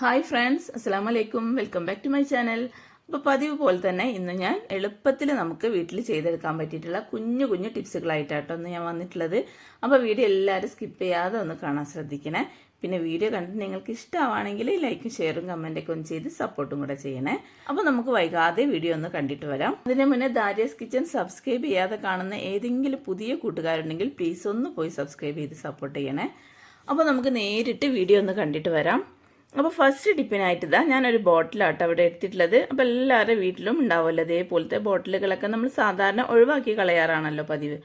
Hi friends അസ്സാം വലൈക്കും welcome back to my channel അപ്പോൾ പതിവ് പോലെ തന്നെ ഇന്ന് ഞാൻ എളുപ്പത്തിൽ നമുക്ക് വീട്ടിൽ ചെയ്തെടുക്കാൻ പറ്റിയിട്ടുള്ള കുഞ്ഞു കുഞ്ഞു ടിപ്സുകളായിട്ടാട്ടോ ഇന്ന് ഞാൻ വന്നിട്ടുള്ളത്. അപ്പോൾ വീഡിയോ എല്ലാവരും സ്കിപ്പ് ചെയ്യാതെ ഒന്ന് കാണാൻ ശ്രദ്ധിക്കണേ. പിന്നെ വീഡിയോ കണ്ടിട്ട് നിങ്ങൾക്ക് ഇഷ്ടമാണെങ്കിൽ ലൈക്കും ഷെയറും കമന്റൊക്കെ ഒന്ന് ചെയ്ത് സപ്പോർട്ടും കൂടെ ചെയ്യണേ. അപ്പോൾ നമുക്ക് വൈകാതെ വീഡിയോ ഒന്ന് കണ്ടിട്ട് വരാം. അതിന് മുന്നേ ദാരിയസ് കിച്ചൺ സബ്സ്ക്രൈബ് ചെയ്യാതെ കാണുന്ന ഏതെങ്കിലും പുതിയ കൂട്ടുകാരുണ്ടെങ്കിൽ പ്ലീസ് ഒന്ന് പോയി സബ്സ്ക്രൈബ് ചെയ്ത് സപ്പോർട്ട് ചെയ്യണേ. അപ്പോൾ നമുക്ക് നേരിട്ട് വീഡിയോ ഒന്ന് കണ്ടിട്ട് വരാം. അപ്പോൾ ഫസ്റ്റ് ടിപ്പിനായിട്ട് ഇതാ ഞാനൊരു ബോട്ടിലാട്ടോ അവിടെ എടുത്തിട്ടുള്ളത് അപ്പോൾ എല്ലാവരുടെ വീട്ടിലും ഉണ്ടാവുമല്ലോ അതേപോലത്തെ ബോട്ടിലുകളൊക്കെ നമ്മൾ സാധാരണ ഒഴിവാക്കി കളയാറാണല്ലോ പതിവ്.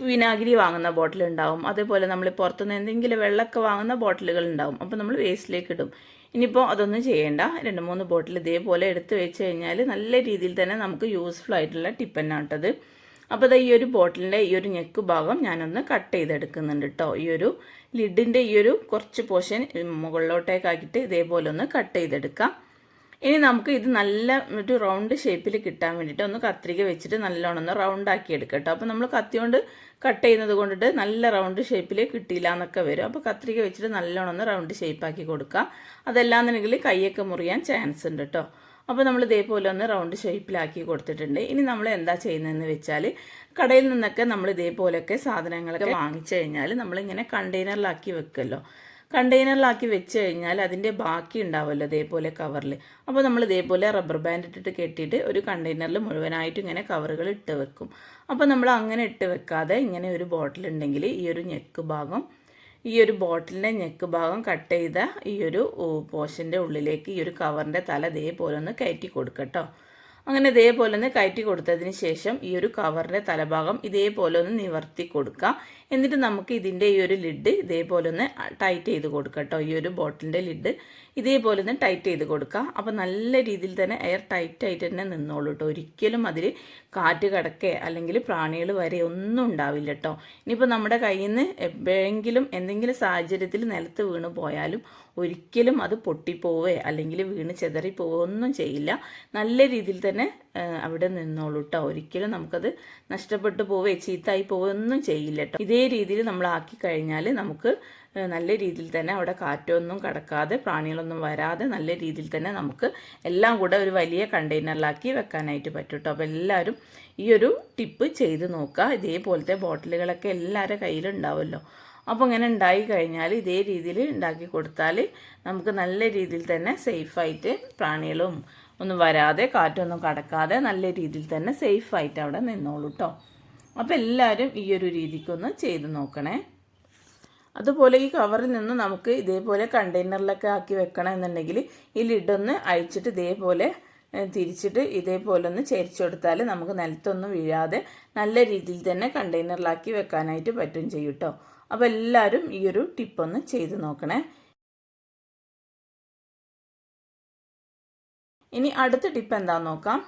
വിനാഗിരി വാങ്ങുന്ന ബോട്ടിൽ ഉണ്ടാവും. അതേപോലെ നമ്മൾ പുറത്തുനിന്ന് എന്തെങ്കിലും വെള്ളമൊക്കെ വാങ്ങുന്ന ബോട്ടിലുകൾ ഉണ്ടാവും. അപ്പോൾ നമ്മൾ വേസ്റ്റിലേക്ക് ഇടും. ഇനിയിപ്പോൾ അതൊന്നും ചെയ്യേണ്ട. രണ്ട് മൂന്ന് ബോട്ടിൽ ഇതേപോലെ എടുത്ത് വെച്ച് കഴിഞ്ഞാൽ നല്ല രീതിയിൽ തന്നെ നമുക്ക് യൂസ്ഫുൾ ആയിട്ടുള്ള ടിപ്പ് കേട്ടത് അപ്പോൾ ഇതാ ഈ ഒരു ബോട്ടിലിന്റെ ഈ ഒരു ഞെക്ക് ഭാഗം ഞാനൊന്ന് കട്ട് ചെയ്തെടുക്കുന്നുണ്ട് കേട്ടോ ഈ ഒരു ലിഡിന്റെ ഈ ഒരു കുറച്ച് പോർഷൻ മുകളിലോട്ടേക്കാക്കിയിട്ട് ഇതേപോലെ ഒന്ന് കട്ട് ചെയ്തെടുക്കാം. ഇനി നമുക്ക് ഇത് നല്ല ഒരു റൗണ്ട് ഷേപ്പിൽ കിട്ടാൻ വേണ്ടിയിട്ട് ഒന്ന് കത്രിക വെച്ചിട്ട് നല്ലോണം ഒന്ന് റൗണ്ട് ആക്കി എടുക്കട്ടോ കേട്ടോ അപ്പോൾ നമ്മൾ കത്തി കൊണ്ട് കട്ട് ചെയ്യുന്നത് കൊണ്ടിട്ട് നല്ല റൗണ്ട് ഷേപ്പിൽ കിട്ടിയില്ല എന്നൊക്കെ വരും. അപ്പോൾ കത്രിക വെച്ചിട്ട് നല്ലോണം ഒന്ന് റൗണ്ട് ഷേപ്പാക്കി കൊടുക്കുക അതല്ലാന്നുണ്ടെങ്കിൽ കൈയൊക്കെ മുറിയാൻ ചാൻസ് ഉണ്ട് കേട്ടോ അപ്പോൾ നമ്മൾ ഇതേപോലെ ഒന്ന് റൗണ്ട് ഷേപ്പിലാക്കി കൊടുത്തിട്ടുണ്ട്. ഇനി നമ്മൾ എന്താ ചെയ്യുന്നതെന്ന് വെച്ചാൽ കടയിൽ നിന്നൊക്കെ നമ്മൾ ഇതേപോലെയൊക്കെ സാധനങ്ങളൊക്കെ വാങ്ങിച്ചു കഴിഞ്ഞാൽ നമ്മളിങ്ങനെ കണ്ടെയ്നറിലാക്കി വെക്കുമല്ലോ കണ്ടെയ്നറിലാക്കി വെച്ച് കഴിഞ്ഞാൽ അതിന്റെ ബാക്കി ഉണ്ടാവുമല്ലോ ഇതേപോലെ കവറിൽ അപ്പോൾ നമ്മൾ ഇതേപോലെ റബ്ബർ ബാൻഡ് ഇട്ടിട്ട് കെട്ടിയിട്ട് ഒരു കണ്ടെയ്നറിൽ മുഴുവനായിട്ട് ഇങ്ങനെ കവറുകൾ ഇട്ട് വെക്കും. അപ്പോൾ നമ്മൾ അങ്ങനെ ഇട്ട് വെക്കാതെ ഇങ്ങനെ ഒരു ബോട്ടിൽ ഉണ്ടെങ്കിൽ ഈ ഒരു ഞെക്ക് ഭാഗം ഈ ഒരു ബോട്ടിലിന്റെ ഞെക്ക് ഭാഗം കട്ട് ചെയ്ത ഈ ഒരു പോഷന്റെ ഉള്ളിലേക്ക് ഈ ഒരു കവറിന്റെ തല ഇതേപോലെ ഒന്ന് കയറ്റി കൊടുക്കട്ടോ അങ്ങനെ ഇതേപോലെ ഒന്ന് കയറ്റി കൊടുത്തതിന് ശേഷം ഈ ഒരു കവറിന്റെ തലഭാഗം ഇതേപോലെ ഒന്ന് നിവർത്തി കൊടുക്കുക എന്നിട്ട് നമുക്ക് ഇതിന്റെ ഈ ഒരു ലിഡ് ഇതേപോലെ ഒന്ന് ടൈറ്റ് ചെയ്ത് കൊടുക്കട്ടോ കേട്ടോ ഈ ഒരു ബോട്ടിലിന്റെ ലിഡ് ഇതേപോലെ ഒന്ന് ടൈറ്റ് ചെയ്ത് കൊടുക്കുക അപ്പോൾ നല്ല രീതിയിൽ തന്നെ എയർ ടൈറ്റ് ആയിട്ട് തന്നെ നിന്നോളൂ കേട്ടോ ഒരിക്കലും അതിൽ കാറ്റ് കടക്കേ അല്ലെങ്കിൽ പ്രാണികൾ വരെ ഒന്നും ഉണ്ടാവില്ല കേട്ടോ ഇനിയിപ്പോൾ നമ്മുടെ കയ്യിൽ നിന്ന് എപ്പോഴെങ്കിലും എന്തെങ്കിലും സാഹചര്യത്തിൽ നിലത്ത് വീണ് പോയാലും ഒരിക്കലും അത് പൊട്ടിപ്പോവേ അല്ലെങ്കിൽ വീണ് ചെതറിപ്പോവോ ഒന്നും ചെയ്യില്ല. നല്ല രീതിയിൽ തന്നെ അവിടെ നിന്നോളൂ കേട്ടോ ഒരിക്കലും നമുക്കത് നഷ്ടപ്പെട്ടു പോവേ ചീത്തായി ഒന്നും ചെയ്യില്ല കേട്ടോ ഇതേ രീതിയിൽ നമ്മൾ ആക്കി കഴിഞ്ഞാൽ നമുക്ക് നല്ല രീതിയിൽ തന്നെ അവിടെ കാറ്റൊന്നും കടക്കാതെ പ്രാണികളൊന്നും വരാതെ നല്ല രീതിയിൽ തന്നെ നമുക്ക് എല്ലാം കൂടെ ഒരു വലിയ കണ്ടെയ്നറിലാക്കി വെക്കാനായിട്ട് പറ്റും കേട്ടോ അപ്പോൾ എല്ലാവരും ഈ ഒരു ടിപ്പ് ചെയ്ത് നോക്കുക ഇതേപോലത്തെ ബോട്ടിലുകളൊക്കെ എല്ലാവരുടെ കയ്യിലുണ്ടാവുമല്ലോ അപ്പോൾ ഇങ്ങനെ ഉണ്ടായി കഴിഞ്ഞാൽ ഇതേ രീതിയിൽ ഉണ്ടാക്കി കൊടുത്താൽ നമുക്ക് നല്ല രീതിയിൽ തന്നെ സേഫായിട്ട് പ്രാണികളും ഒന്നും വരാതെ കാറ്റൊന്നും കടക്കാതെ നല്ല രീതിയിൽ തന്നെ സേഫായിട്ട് അവിടെ നിന്നോളൂ കേട്ടോ അപ്പോൾ എല്ലാവരും ഈ ഒരു രീതിക്കൊന്ന് ചെയ്ത് നോക്കണേ. അതുപോലെ ഈ കവറിൽ നിന്ന് നമുക്ക് ഇതേപോലെ കണ്ടെയ്നറിലൊക്കെ ആക്കി വെക്കണം എന്നുണ്ടെങ്കിൽ ഈ ലിഡൊന്ന് അഴിച്ചിട്ട് ഇതേപോലെ തിരിച്ചിട്ട് ഇതേപോലെ ഒന്ന് ചേരിച്ചു കൊടുത്താൽ നമുക്ക് നിലത്തൊന്നും വീഴാതെ നല്ല രീതിയിൽ തന്നെ കണ്ടെയ്നറിലാക്കി വെക്കാനായിട്ട് പറ്റും ചെയ്യും കേട്ടോ അപ്പോൾ എല്ലാവരും ഈ ഒരു ടിപ്പൊന്ന് ചെയ്ത് നോക്കണേ. ഇനി അടുത്ത ടിപ്പ് എന്താണെന്ന് നോക്കാം.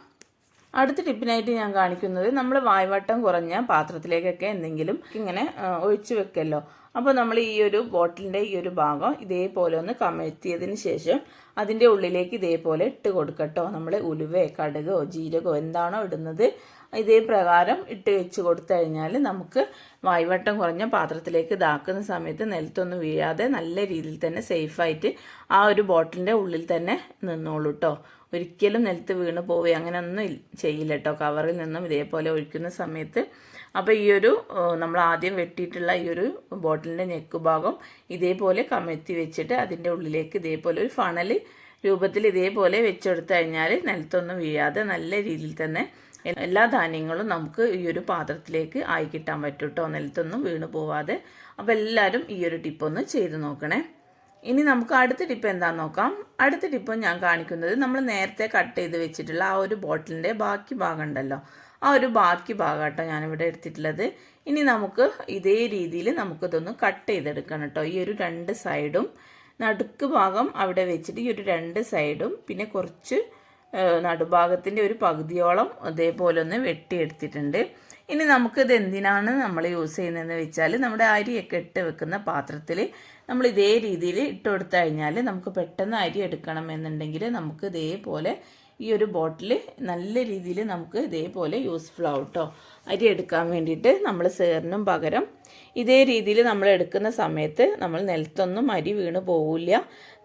അടുത്ത ടിപ്പിനായിട്ട് ഞാൻ കാണിക്കുന്നത് നമ്മൾ വായ്വട്ടം കുറഞ്ഞ പാത്രത്തിലേക്കൊക്കെ എന്തെങ്കിലും ഇങ്ങനെ ഒഴിച്ചു വെക്കല്ലോ. അപ്പോൾ നമ്മൾ ഈ ഒരു ബോട്ടിലിന്റെ ഈ ഒരു ഭാഗം ഇതേപോലെ ഒന്ന് കമഴ്ത്തിയതിന് ശേഷം അതിന്റെ ഉള്ളിലേക്ക് ഇതേപോലെ ഇട്ട് കൊടുക്കട്ടോ. നമ്മൾ ഉലുവേ കടുകോ ജീരകോ എന്താണോ ഇടുന്നത് ഇതേ പ്രകാരം ഇട്ട് വെച്ച് കൊടുത്തു കഴിഞ്ഞാൽ നമുക്ക് വായ്വട്ടം കുറഞ്ഞ പാത്രത്തിലേക്ക് ഇതാക്കുന്ന സമയത്ത് നിലത്തൊന്നും വീഴാതെ നല്ല രീതിയിൽ തന്നെ സേഫായിട്ട് ആ ഒരു ബോട്ടിലിന്റെ ഉള്ളിൽ തന്നെ നിന്നോളൂ കേട്ടോ ഒരിക്കലും നിലത്ത് വീണ് പോവുകയോ അങ്ങനെയൊന്നും ചെയ്യില്ല കേട്ടോ. കവറിൽ നിന്നും ഇതേപോലെ ഒഴിക്കുന്ന സമയത്ത് അപ്പോൾ ഈ ഒരു നമ്മൾ ആദ്യം വെട്ടിയിട്ടുള്ള ഈ ഒരു ബോട്ടിലിന്റെ നെക്ക് ഭാഗം ഇതേപോലെ കമഴ്ത്തി വെച്ചിട്ട് അതിന്റെ ഉള്ളിലേക്ക് ഇതേപോലെ ഒരു ഫണൽ രൂപത്തിൽ ഇതേപോലെ വെച്ചെടുത്തു കഴിഞ്ഞാൽ നിലത്തൊന്നും വീഴാതെ നല്ല രീതിയിൽ തന്നെ എല്ലാ ധാന്യങ്ങളും നമുക്ക് ഈ ഒരു പാത്രത്തിലേക്ക് ആയി കിട്ടാൻ പറ്റും കേട്ടോ. നിലത്തൊന്നും വീണ് പോവാതെ. അപ്പോൾ എല്ലാവരും ഈ ഒരു ടിപ്പൊന്ന് ചെയ്ത് നോക്കണേ. ഇനി നമുക്ക് അടുത്ത ടിപ്പ് എന്താണെന്ന് നോക്കാം. അടുത്ത ടിപ്പ് ഞാൻ കാണിക്കുന്നത് നമ്മൾ നേരത്തെ കട്ട് ചെയ്ത് വെച്ചിട്ടുള്ള ആ ഒരു ബോട്ടിലിന്റെ ബാക്കി ഭാഗം ഉണ്ടല്ലോ. ആ ഒരു ബാക്കി ഭാഗമാട്ടോ ഞാനിവിടെ എടുത്തിട്ടുള്ളത്. ഇനി നമുക്ക് ഇതേ രീതിയിൽ നമുക്കിതൊന്ന് കട്ട് ചെയ്തെടുക്കണം കേട്ടോ. ഈ ഒരു രണ്ട് സൈഡും നടുക്ക് ഭാഗം അവിടെ വെച്ചിട്ട് ഈ ഒരു രണ്ട് സൈഡും പിന്നെ കുറച്ച് നടുഭാഗത്തിന്റെ ഒരു പകുതിയോളം അതേപോലെ ഒന്ന് വെട്ടിയെടുത്തിട്ടുണ്ട്. ഇനി നമുക്കിത് എന്തിനാണ് നമ്മൾ യൂസ് ചെയ്യുന്നതെന്ന് വെച്ചാൽ നമ്മുടെ അരിയൊക്കെ ഇട്ട് വെക്കുന്ന പാത്രത്തിൽ നമ്മൾ ഇതേ രീതിയിൽ ഇട്ട് കൊടുത്തു കഴിഞ്ഞാൽ നമുക്ക് പെട്ടെന്ന് അരി എടുക്കണം എന്നുണ്ടെങ്കിൽ നമുക്ക് ഇതേപോലെ ഈ ഒരു ബോട്ടിൽ നല്ല രീതിയിൽ നമുക്ക് ഇതേപോലെ യൂസ്ഫുൾ ആവും കേട്ടോ അരി എടുക്കാൻ വേണ്ടിയിട്ട് നമ്മൾ സേറിനും പകരം ഇതേ രീതിയിൽ നമ്മൾ എടുക്കുന്ന സമയത്ത് നമ്മൾ നിലത്തൊന്നും അരി വീണ് പോവില്ല.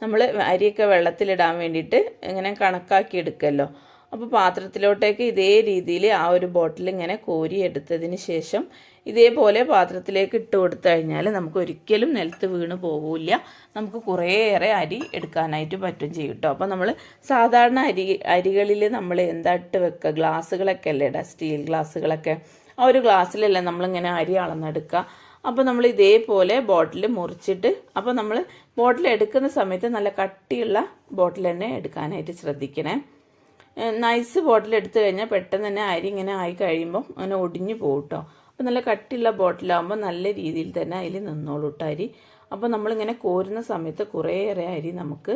നമ്മൾ അരിയൊക്കെ വെള്ളത്തിലിടാൻ വേണ്ടിയിട്ട് ഇങ്ങനെ കണക്കാക്കി എടുക്കല്ലോ. അപ്പോൾ പാത്രത്തിലോട്ടേക്ക് ഇതേ രീതിയിൽ ആ ഒരു ബോട്ടിൽ ഇങ്ങനെ കോരി എടുത്തതിന് ശേഷം ഇതേപോലെ പാത്രത്തിലേക്ക് ഇട്ട് കൊടുത്തു കഴിഞ്ഞാൽ നമുക്ക് ഒരിക്കലും നിലത്ത് വീണ് പോകില്ല നമുക്ക് കുറേയേറെ അരി എടുക്കാനായിട്ട് പറ്റും ചെയ്യും കേട്ടോ. അപ്പോൾ നമ്മൾ സാധാരണ അരി അരികളിൽ നമ്മൾ എന്താ ഇട്ട് വെക്കുക? ഗ്ലാസ്സുകളൊക്കെ അല്ലേടാ സ്റ്റീൽ ഗ്ലാസ്സുകളൊക്കെ. ആ ഒരു ഗ്ലാസ്സിലല്ലേ നമ്മളിങ്ങനെ അരി അളന്നെടുക്കുക. അപ്പോൾ നമ്മൾ ഇതേപോലെ ബോട്ടിൽ മുറിച്ചിട്ട് അപ്പോൾ നമ്മൾ ബോട്ടിൽ എടുക്കുന്ന സമയത്ത് നല്ല കട്ടിയുള്ള ബോട്ടിൽ തന്നെ എടുക്കാനായിട്ട് ശ്രദ്ധിക്കണേ. നൈസ് ബോട്ടിൽ എടുത്തു കഴിഞ്ഞാൽ പെട്ടെന്ന് തന്നെ അരി ഇങ്ങനെ ആയി കഴിയുമ്പോൾ അങ്ങനെ ഒടിഞ്ഞു പോകും കേട്ടോ അപ്പോൾ നല്ല കട്ടിയുള്ള ബോട്ടിലാകുമ്പോൾ നല്ല രീതിയിൽ തന്നെ അതിൽ നിന്നോളൂ കേട്ടോ അരി. അപ്പോൾ നമ്മളിങ്ങനെ കോരുന്ന സമയത്ത് കുറേയേറെ അരി നമുക്ക്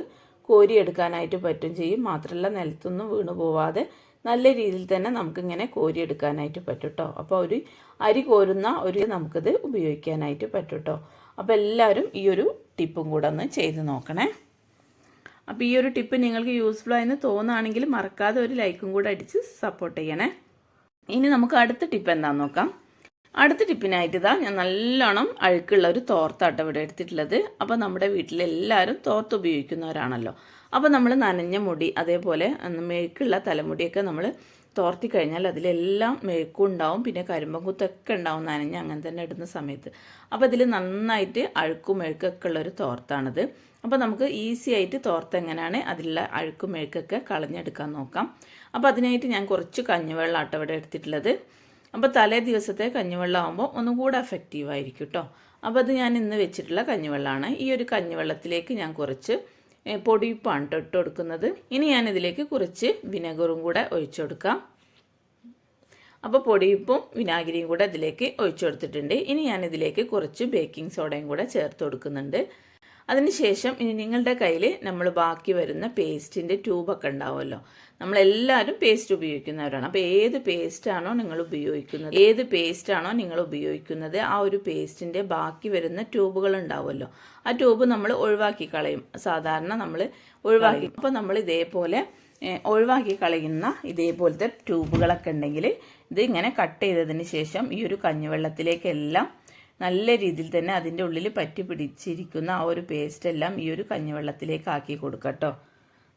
കോരിയെടുക്കാനായിട്ട് പറ്റും ചെയ്യും. മാത്രമല്ല നിലത്തൊന്നും വീണു പോവാതെ നല്ല രീതിയിൽ തന്നെ നമുക്കിങ്ങനെ കോരിയെടുക്കാനായിട്ട് പറ്റും കേട്ടോ അപ്പോൾ ഒരു അരി കോരുന്ന ഒരു നമുക്കിത് ഉപയോഗിക്കാനായിട്ട് പറ്റും കേട്ടോ അപ്പോൾ എല്ലാവരും ഈ ഒരു ടിപ്പും കൂടെ ഒന്ന് ചെയ്ത് നോക്കണേ. അപ്പോൾ ഈ ഒരു ടിപ്പ് നിങ്ങൾക്ക് യൂസ്ഫുൾ ആയെന്ന് തോന്നുകയാണെങ്കിൽ മറക്കാതെ ഒരു ലൈക്കും കൂടെ അടിച്ച് സപ്പോർട്ട് ചെയ്യണേ. ഇനി നമുക്ക് അടുത്ത ടിപ്പ് എന്താണെന്ന് നോക്കാം. അടുത്ത ടിപ്പിനായിട്ട് ഇതാ ഞാൻ നല്ലോണം അഴുക്കുള്ള ഒരു തോർത്താട്ടം ഇവിടെ എടുത്തിട്ടുള്ളത്. അപ്പോൾ നമ്മുടെ വീട്ടിലെല്ലാവരും തോർത്ത് ഉപയോഗിക്കുന്നവരാണല്ലോ. അപ്പോൾ നമ്മൾ നനഞ്ഞ മുടി അതേപോലെ മെഴുക്കുള്ള തലമുടിയൊക്കെ നമ്മൾ തോർത്തി കഴിഞ്ഞാൽ അതിലെല്ലാം മെഴുക്കും ഉണ്ടാവും. പിന്നെ കരിമ്പം കുത്തൊക്കെ ഉണ്ടാവും നനഞ്ഞ് അങ്ങനെ തന്നെ ഇടുന്ന സമയത്ത്. അപ്പോൾ ഇതിൽ നന്നായിട്ട് അഴുക്കും മെഴുക്കൊക്കെ ഉള്ള ഒരു തോർത്താണിത്. അപ്പോൾ നമുക്ക് ഈസി ആയിട്ട് തോർത്ത് എങ്ങനെയാണ് അതിലുള്ള അഴുക്കും മെഴുക്കൊക്കെ കളഞ്ഞെടുക്കാൻ നോക്കാം. അപ്പോൾ അതിനായിട്ട് ഞാൻ കുറച്ച് കഞ്ഞിവെള്ളം ആട്ടോ ഇവിടെ എടുത്തിട്ടുള്ളത്. അപ്പോൾ തലേ ദിവസത്തെ കഞ്ഞുവെള്ളം ആകുമ്പോൾ ഒന്നും കൂടെ എഫക്റ്റീവ് ആയിരിക്കും കേട്ടോ അപ്പോൾ അത് ഞാൻ ഇന്ന് വെച്ചിട്ടുള്ള കഞ്ഞിവെള്ളമാണ്. ഈ ഒരു കഞ്ഞിവെള്ളത്തിലേക്ക് ഞാൻ കുറച്ച് പൊടിയുപ്പാണ് കേട്ടോ ഇട്ട് കൊടുക്കുന്നത് ഇനി ഞാൻ ഇതിലേക്ക് കുറച്ച് വിനെഗറും കൂടെ ഒഴിച്ചു കൊടുക്കാം അപ്പോൾ പൊടിയുപ്പും വിനാഗിരിയും കൂടെ ഇതിലേക്ക് ഒഴിച്ചു കൊടുത്തിട്ടുണ്ട് ഇനി ഞാനിതിലേക്ക് കുറച്ച് ബേക്കിംഗ് സോഡയും കൂടെ ചേർത്ത് കൊടുക്കുന്നുണ്ട് അതിനുശേഷം ഇനി നിങ്ങളുടെ കയ്യിൽ നമ്മൾ ബാക്കി വരുന്ന പേസ്റ്റിന്റെ ട്യൂബൊക്കെ ഉണ്ടാവുമല്ലോ. നമ്മളെല്ലാവരും പേസ്റ്റ് ഉപയോഗിക്കുന്നവരാണ്. അപ്പോൾ ഏത് പേസ്റ്റാണോ നിങ്ങൾ ഉപയോഗിക്കുന്നത് ഏത് പേസ്റ്റാണോ നിങ്ങൾ ഉപയോഗിക്കുന്നത് ആ ഒരു പേസ്റ്റിന്റെ ബാക്കി വരുന്ന ട്യൂബുകൾ ഉണ്ടാവുമല്ലോ. ആ ട്യൂബ് നമ്മൾ ഒഴിവാക്കി കളയും. സാധാരണ നമ്മൾ ഒഴിവാക്കി അപ്പോൾ നമ്മൾ ഇതേപോലെ ഒഴിവാക്കി കളയുന്ന ഇതേപോലത്തെ ട്യൂബുകളൊക്കെ ഉണ്ടെങ്കിൽ ഇത് ഇങ്ങനെ കട്ട് ചെയ്തതിന് ശേഷം ഈ ഒരു കഞ്ഞിവെള്ളത്തിലേക്കെല്ലാം നല്ല രീതിയിൽ തന്നെ അതിന്റെ ഉള്ളിൽ പറ്റി പിടിച്ചിരിക്കുന്ന ആ ഒരു പേസ്റ്റ് എല്ലാം ഈ ഒരു കഞ്ഞിവെള്ളത്തിലേക്ക് ആക്കി കൊടുക്കട്ടോ.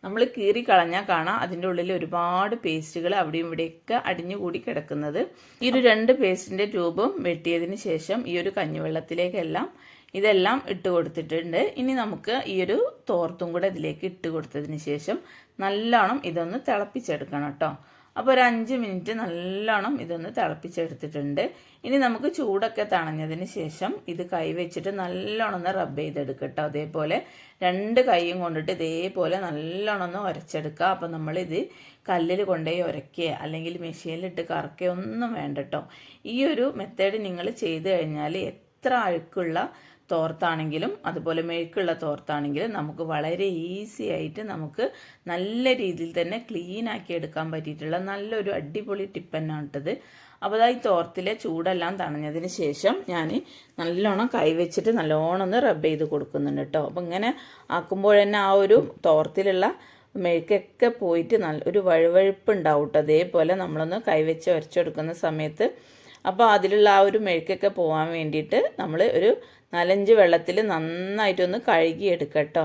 നമ്മൾ കീറി കളഞ്ഞാൽ കാണാം അതിന്റെ ഉള്ളിൽ ഒരുപാട് പേസ്റ്റുകൾ അവിടെയും ഇവിടെയൊക്കെ അടിഞ്ഞുകൂടി കിടക്കുന്നത്. ഈ ഒരു രണ്ട് പേസ്റ്റിന്റെ ട്യൂബും വെട്ടിയതിന് ശേഷം ഈ ഒരു കഞ്ഞിവെള്ളത്തിലേക്കെല്ലാം ഇതെല്ലാം ഇട്ട് കൊടുത്തിട്ടുണ്ട്. ഇനി നമുക്ക് ഈ ഒരു തോർത്തും കൂടെ ഇതിലേക്ക് ഇട്ട് കൊടുത്തതിന് ശേഷം നല്ലോണം ഇതൊന്ന് തിളപ്പിച്ചെടുക്കണം കേട്ടോ. അപ്പോൾ ഒരു അഞ്ച് മിനിറ്റ് നല്ലോണം ഇതൊന്ന് തിളപ്പിച്ചെടുത്തിട്ടുണ്ട്. ഇനി നമുക്ക് ചൂടൊക്കെ തണഞ്ഞതിന് ശേഷം ഇത് കൈ വെച്ചിട്ട് നല്ലോണം ഒന്ന് റബ്ബ് ചെയ്തെടുക്കട്ടോ അതേപോലെ രണ്ട് കൈയും കൊണ്ടിട്ട് ഇതേപോലെ നല്ലോണം ഒന്ന് ഉരച്ചെടുക്കുക അപ്പോൾ നമ്മളിത് കല്ലിൽ കൊണ്ടുപോയി ഉരയ്ക്കുക അല്ലെങ്കിൽ മെഷീനിലിട്ട് കറക്കുക ഒന്നും വേണ്ട കേട്ടോ ഈ ഒരു മെത്തേഡ് നിങ്ങൾ ചെയ്ത് കഴിഞ്ഞാൽ എത്ര അഴുക്കുള്ള തോർത്താണെങ്കിലും അതുപോലെ മെഴുക്കുള്ള തോർത്താണെങ്കിലും നമുക്ക് വളരെ ഈസി ആയിട്ട് നമുക്ക് നല്ല രീതിയിൽ തന്നെ ക്ലീൻ ആക്കി എടുക്കാൻ പറ്റിയിട്ടുള്ള നല്ലൊരു അടിപൊളി ടിപ്പ് ഇട്ടത് അപ്പോൾ ഈ തോർത്തിലെ ചൂടെല്ലാം തണഞ്ഞതിന് ശേഷം ഞാൻ നല്ലോണം കൈവച്ചിട്ട് നല്ലോണം ഒന്ന് റബ്ബ് ചെയ്ത് കൊടുക്കുന്നുണ്ട് കേട്ടോ. അപ്പോൾ ഇങ്ങനെ ആക്കുമ്പോൾ തന്നെ ആ ഒരു തോർത്തിലുള്ള മെഴുക്കൊക്കെ പോയിട്ട് നല്ല ഒരു വഴുവഴുപ്പ് ഉണ്ടാവും കേട്ടോ. അതേപോലെ നമ്മളൊന്ന് കൈവച്ച് ഉരച്ചെടുക്കുന്ന സമയത്ത്. അപ്പോൾ അതിലുള്ള ആ ഒരു മെഴുക്കൊക്കെ പോകാൻ വേണ്ടിയിട്ട് നമ്മൾ ഒരു നാലഞ്ച് വെള്ളത്തിൽ നന്നായിട്ടൊന്ന് കഴുകിയെടുക്കട്ടോ. കേട്ടോ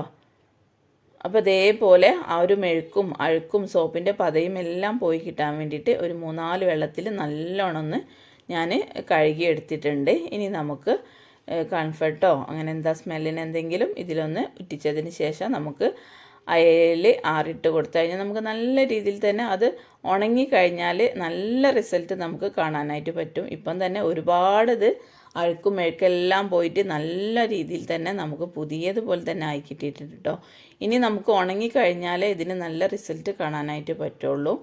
അപ്പോൾ ഇതേപോലെ ആ ഒരു മെഴുക്കും അഴുക്കും സോപ്പിന്റെ പതയും എല്ലാം പോയി കിട്ടാൻ വേണ്ടിയിട്ട് ഒരു മൂന്നാൽ വെള്ളത്തിൽ നല്ലോണം ഒന്ന് ഞാൻ കഴുകിയെടുത്തിട്ടുണ്ട്. ഇനി നമുക്ക് കൺഫർട്ടോ അങ്ങനെ എന്താ സ്മെല്ലിന് എന്തെങ്കിലും ഇതിലൊന്ന് ഉറ്റിച്ചതിന് ശേഷം നമുക്ക് അയൽ ആറിട്ട് കൊടുത്തു കഴിഞ്ഞാൽ നമുക്ക് നല്ല രീതിയിൽ തന്നെ അത് ഉണങ്ങി കഴിഞ്ഞാൽ നല്ല റിസൾട്ട് നമുക്ക് കാണാനായിട്ട് പറ്റും. ഇപ്പം തന്നെ ഒരുപാട് ഇത് അഴുക്കും മെഴുക്കെല്ലാം പോയിട്ട് നല്ല രീതിയിൽ തന്നെ നമുക്ക് പുതിയതുപോലെ തന്നെ ആയി കിട്ടിയിട്ടുണ്ട് കേട്ടോ. ഇനി നമുക്ക് ഉണങ്ങിക്കഴിഞ്ഞാൽ ഇതിന് നല്ല റിസൾട്ട് കാണാനായിട്ട് പറ്റുള്ളൂ.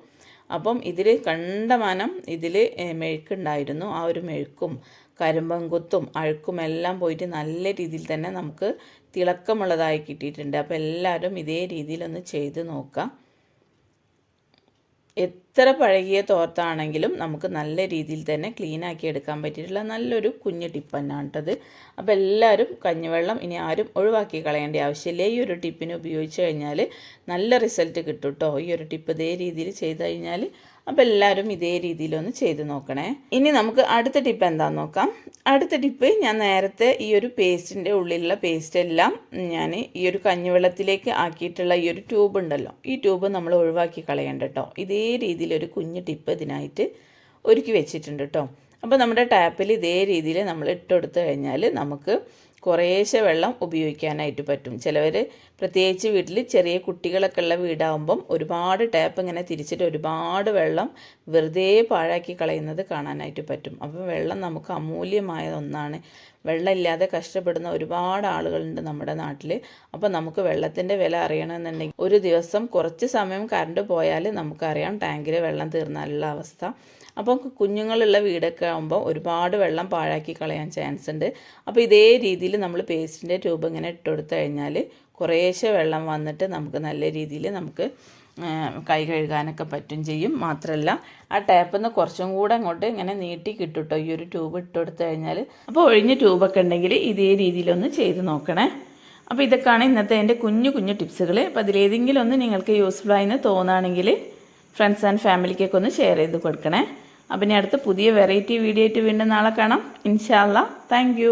അപ്പം ഇതിൽ കണ്ടമാനം ഇതിൽ മെഴുക്കുണ്ടായിരുന്നു. ആ ഒരു മെഴുക്കും കരിമ്പങ്കുത്തും അഴുക്കും എല്ലാം പോയിട്ട് നല്ല രീതിയിൽ തന്നെ നമുക്ക് തിളക്കമുള്ളതായി കിട്ടിയിട്ടുണ്ട്. അപ്പോൾ എല്ലാവരും ഇതേ രീതിയിലൊന്ന് ചെയ്ത് നോക്കാം. എത്ര പഴകിയ തോർത്താണെങ്കിലും നമുക്ക് നല്ല രീതിയിൽ തന്നെ ക്ലീൻ ആക്കി എടുക്കാൻ പറ്റിയിട്ടുള്ള നല്ലൊരു കുഞ്ഞ് ടിപ്പ് തന്നെയാണ് കേട്ടത് അപ്പോൾ എല്ലാവരും കഞ്ഞിവെള്ളം ഇനി ആരും ഒഴിവാക്കി കളയേണ്ട ആവശ്യമില്ല. ഈ ഒരു ടിപ്പിന് ഉപയോഗിച്ച് കഴിഞ്ഞാൽ നല്ല റിസൾട്ട് കിട്ടും കേട്ടോ ഈ ഒരു ടിപ്പ് ഇതേ രീതിയിൽ ചെയ്ത് കഴിഞ്ഞാൽ അപ്പോൾ എല്ലാവരും ഇതേ രീതിയിലൊന്ന് ചെയ്ത് നോക്കണേ. ഇനി നമുക്ക് അടുത്ത ടിപ്പ് എന്താണെന്ന് നോക്കാം. അടുത്ത ടിപ്പ് ഞാൻ നേരത്തെ ഈ ഒരു പേസ്റ്റിന്റെ ഉള്ളിലുള്ള പേസ്റ്റ് എല്ലാം ഞാൻ ഈ ഒരു കഞ്ഞിവെള്ളത്തിലേക്ക് ആക്കിയിട്ടുള്ള ഈ ഒരു ട്യൂബ് ഉണ്ടല്ലോ. ഈ ട്യൂബ് നമ്മൾ ഒഴിവാക്കി കളയേണ്ട കേട്ടോ ഇതേ രീതിയിലൊരു കുഞ്ഞ് ടിപ്പ് ഇതിനായിട്ട് ഒരുക്കി വെച്ചിട്ടുണ്ട് കേട്ടോ അപ്പോൾ നമ്മുടെ ടാപ്പിൽ ഇതേ രീതിയിൽ നമ്മൾ ഇട്ടുകൊടുത്തു കഴിഞ്ഞാൽ നമുക്ക് കുറേശ്ശെ വെള്ളം ഉപയോഗിക്കാനായിട്ട് പറ്റും. ചിലവർ പ്രത്യേകിച്ച് വീട്ടിൽ ചെറിയ കുട്ടികളൊക്കെ ഉള്ള വീടാകുമ്പം ഒരുപാട് ടാപ്പ് ഇങ്ങനെ തിരിച്ചിട്ട് ഒരുപാട് വെള്ളം വെറുതെ പാഴാക്കി കളയുന്നത് കാണാനായിട്ട് പറ്റും. അപ്പം വെള്ളം നമുക്ക് അമൂല്യമായ ഒന്നാണ്. വെള്ളമില്ലാതെ കഷ്ടപ്പെടുന്ന ഒരുപാട് ആളുകളുണ്ട് നമ്മുടെ നാട്ടിൽ അപ്പോൾ നമുക്ക് വെള്ളത്തിന്റെ വില അറിയണമെന്നുണ്ടെങ്കിൽ ഒരു ദിവസം കുറച്ച് സമയം കറണ്ട് പോയാൽ നമുക്കറിയാം ടാങ്കിൽ വെള്ളം തീർന്നാലുള്ള അവസ്ഥ. അപ്പോൾ കുഞ്ഞുങ്ങളുള്ള വീടൊക്കെ ആകുമ്പോൾ ഒരുപാട് വെള്ളം പാഴാക്കി കളയാൻ ചാൻസ് ഉണ്ട് അപ്പോൾ ഇതേ രീതിയിൽ നമ്മൾ പേസ്റ്റിന്റെ ട്യൂബ് ഇങ്ങനെ ഇട്ടുകൊടുത്തു കഴിഞ്ഞാൽ കുറേശ്ശെ വെള്ളം വന്നിട്ട് നമുക്ക് നല്ല രീതിയിൽ നമുക്ക് കൈ കഴുകാനൊക്കെ പറ്റും ചെയ്യും. മാത്രമല്ല ആ ടാപ്പിൽ നിന്ന് കുറച്ചും കൂടെ അങ്ങോട്ട് ഇങ്ങനെ നീട്ടി കിട്ടുട്ടോ. ഈ ഒരു ട്യൂബ് ഇട്ട് കൊടുത്തു കഴിഞ്ഞാൽ അപ്പോൾ ഒഴിഞ്ഞ ട്യൂബൊക്കെ ഉണ്ടെങ്കിൽ ഇതേ രീതിയിലൊന്ന് ചെയ്ത് നോക്കണേ. അപ്പോൾ ഇതൊക്കെയാണ് ഇന്നത്തെ എന്റെ കുഞ്ഞു കുഞ്ഞു ടിപ്സുകൾ അപ്പോൾ അതിലേതെങ്കിലും ഒന്ന് നിങ്ങൾക്ക് യൂസ്ഫുൾ എന്ന് തോന്നുകയാണെങ്കിൽ ഫ്രണ്ട്സ് ആൻഡ് ഫാമിലിക്കൊക്കെ ഒന്ന് ഷെയർ ചെയ്ത് കൊടുക്കണേ. അപ്പം ഇനി അടുത്ത പുതിയ വെറൈറ്റി വീഡിയോ ആയിട്ട് വീണ്ടും നാളെ കാണാം. ഇൻഷാല്ല താങ്ക്